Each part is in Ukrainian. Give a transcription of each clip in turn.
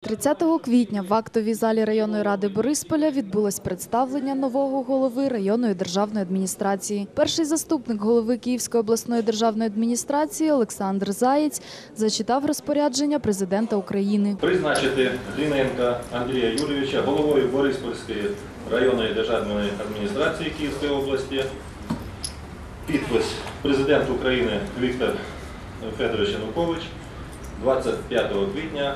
30 квітня в актовій залі районної ради Борисполя відбулось представлення нового голови районної державної адміністрації. Перший заступник голови Київської обласної державної адміністрації Олександр Заєць зачитав розпорядження президента України. Призначити Гліненка Андрія Юрійовича головою Бориспільської районної державної адміністрації Київської області. Підпис президент України Віктор Федорович Янукович 25 квітня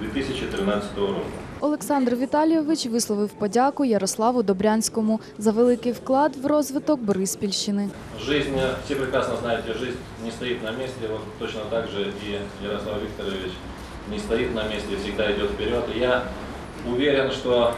2013 року. Олександр Віталійович висловив подяку Ярославу Добрянському за великий вклад в розвиток Бориспільщини. Жизнь, все прекрасно знаете, жизнь не стоит на месте, вот точно так же и Ярослав Викторович не стоит на месте, всегда идет вперед. Я уверен, что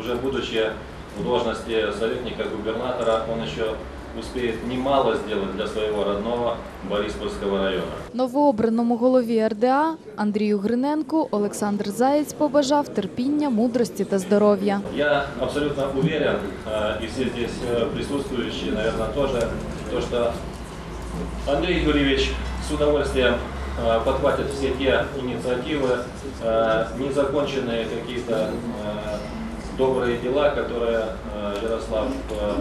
уже будучи в должности советника губернатора, он еще успеет немало сделать для своего родного Бориспольского района. Новообраному голові РДА Андрію Гриненку Олександр Заєць побажав терпіння, мудрості та здоров'я. Я абсолютно уверен, э, и все здесь э, присутствующие, наверное, тоже, то, что Андрей Юрьевич с удовольствием э, подхватит все те инициативы, э, незаконченные какие-то э, добрые дела, которые э, Ярослав э,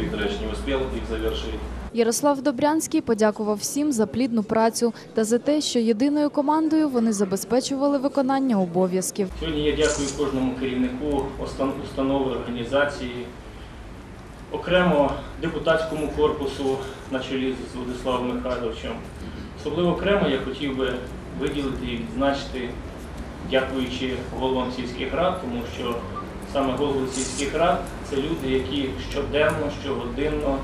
Викторович не успел их завершить. Ярослав Добрянський подякував всім за плідну працю та за те, що єдиною командою вони забезпечували виконання обов'язків. Сьогодні я дякую кожному керівнику остан- установи, організації, окремо депутатському корпусу на чолі з Владиславом Михайловичем. Особливо окремо я хотів би виділити і відзначити, дякуючи головам сільських рад, тому що саме голови сільських рад це люди, які щоденно, щогодинно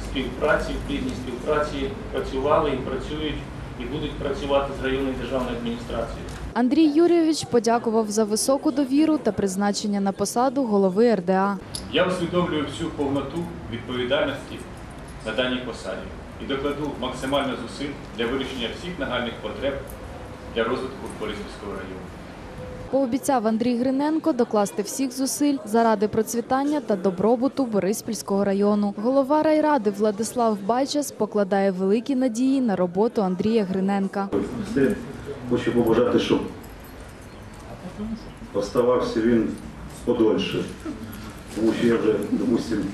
в співпраці, в плідній співпраці працювали і працюють, і будуть працювати з районною державною адміністрацією. Андрій Юрійович подякував за високу довіру та призначення на посаду голови РДА. Я усвідомлюю всю повноту відповідальності на даній посаді і докладу максимально зусиль для вирішення всіх нагальних потреб для розвитку Бориспільського району. Пообіцяв Андрій Гриненко докласти всіх зусиль заради процвітання та добробуту Бориспільського району. Голова райради Владислав Байчас покладає великі надії на роботу Андрія Гриненка. Все хочу побажати, щоб оставався він подольше. Тому що я вже, допустим,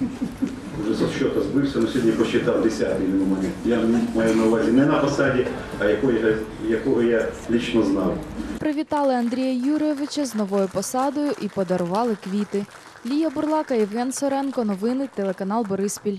збився, але сьогодні посчитав 10 він у мене. Я маю на увазі не на посаді, а якого, я- якого я лічно знав. Привітали Андрія Юрійовича з новою посадою і подарували квіти. Лія Бурлака, Євген Соренко. Новини телеканал Бориспіль.